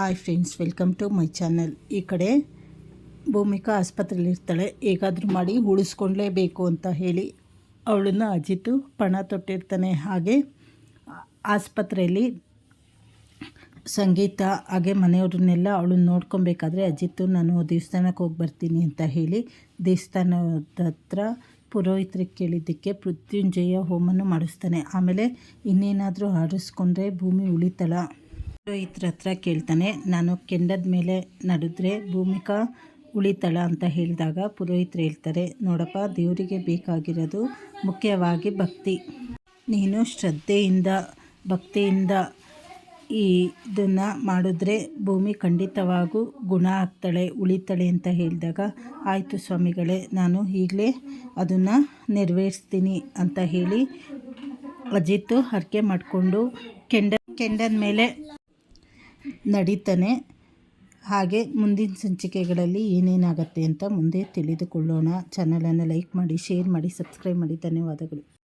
Hi friends, welcome to my channel. ಈ ಕಡೆ ಭೂಮಿಕಾ ಆಸ್ಪತ್ರೆಯಲ್ಲಿ ಇರ್ತಾಳೆ. ಹೇಗಾದರೂ ಮಾಡಿ ಉಳಿಸ್ಕೊಳ್ಳೇಬೇಕು ಅಂತ ಹೇಳಿ ಅವಳನ್ನು ಅಜಿತು ಪಣ ತೊಟ್ಟಿರ್ತಾನೆ. ಹಾಗೆ ಆಸ್ಪತ್ರೆಯಲ್ಲಿ ಸಂಗೀತ, ಹಾಗೆ ಮನೆಯವ್ರನ್ನೆಲ್ಲ ಅವಳನ್ನ ನೋಡ್ಕೊಬೇಕಾದ್ರೆ ಅಜಿತ್ತು ನಾನು ದೇವಸ್ಥಾನಕ್ಕೆ ಹೋಗಿ ಬರ್ತೀನಿ ಅಂತ ಹೇಳಿ ದೇವಸ್ಥಾನದ ಹತ್ರ ಪುರೋಹಿತರಿಗೆ ಕೇಳಿದ್ದಕ್ಕೆ ಮೃತ್ಯುಂಜಯ ಹೋಮವನ್ನು ಮಾಡಿಸ್ತಾನೆ. ಆಮೇಲೆ ಇನ್ನೇನಾದರೂ ಆರಿಸ್ಕೊಂಡ್ರೆ ಭೂಮಿ ಉಳಿತಳ ಪುರೋಹಿತರ ಹತ್ರ ಕೇಳ್ತಾನೆ. ನಾನು ಕೆಂಡದ ಮೇಲೆ ನಡೆದ್ರೆ ಭೂಮಿಕಾ ಉಳಿತಳ ಅಂತ ಹೇಳಿದಾಗ ಪುರೋಹಿತರು ಹೇಳ್ತಾರೆ, ನೋಡಪ್ಪ, ದೇವರಿಗೆ ಬೇಕಾಗಿರೋದು ಮುಖ್ಯವಾಗಿ ಭಕ್ತಿ. ನೀನು ಶ್ರದ್ಧೆಯಿಂದ, ಭಕ್ತಿಯಿಂದ ಈ ಇದನ್ನು ಮಾಡಿದ್ರೆ ಭೂಮಿ ಖಂಡಿತವಾಗೂ ಗುಣ ಆಗ್ತಾಳೆ, ಉಳಿತಾಳೆ ಅಂತ ಹೇಳಿದಾಗ, ಆಯಿತು ಸ್ವಾಮಿಗಳೇ, ನಾನು ಈಗಲೇ ಅದನ್ನು ನೆರವೇರಿಸ್ತೀನಿ ಅಂತ ಹೇಳಿ ಅಜಿತ್ತು ಹರಕೆ ಮಾಡಿಕೊಂಡು ಕೆಂಡ, ಕೆಂಡದ ಮೇಲೆ ನಡೀತಾನೆ. ಹಾಗೆ ಮುಂದಿನ ಸಂಚಿಕೆಗಳಲ್ಲಿ ಏನೇನಾಗುತ್ತೆ ಅಂತ ಮುಂದೆ ತಿಳಿದುಕೊಳ್ಳೋಣ. ಚಾನಲನ್ನು ಲೈಕ್ ಮಾಡಿ ಶೇರ್ ಮಾಡಿ ಸಬ್ಸ್ಕ್ರೈಬ್ ಮಾಡಿ. ಧನ್ಯವಾದಗಳು.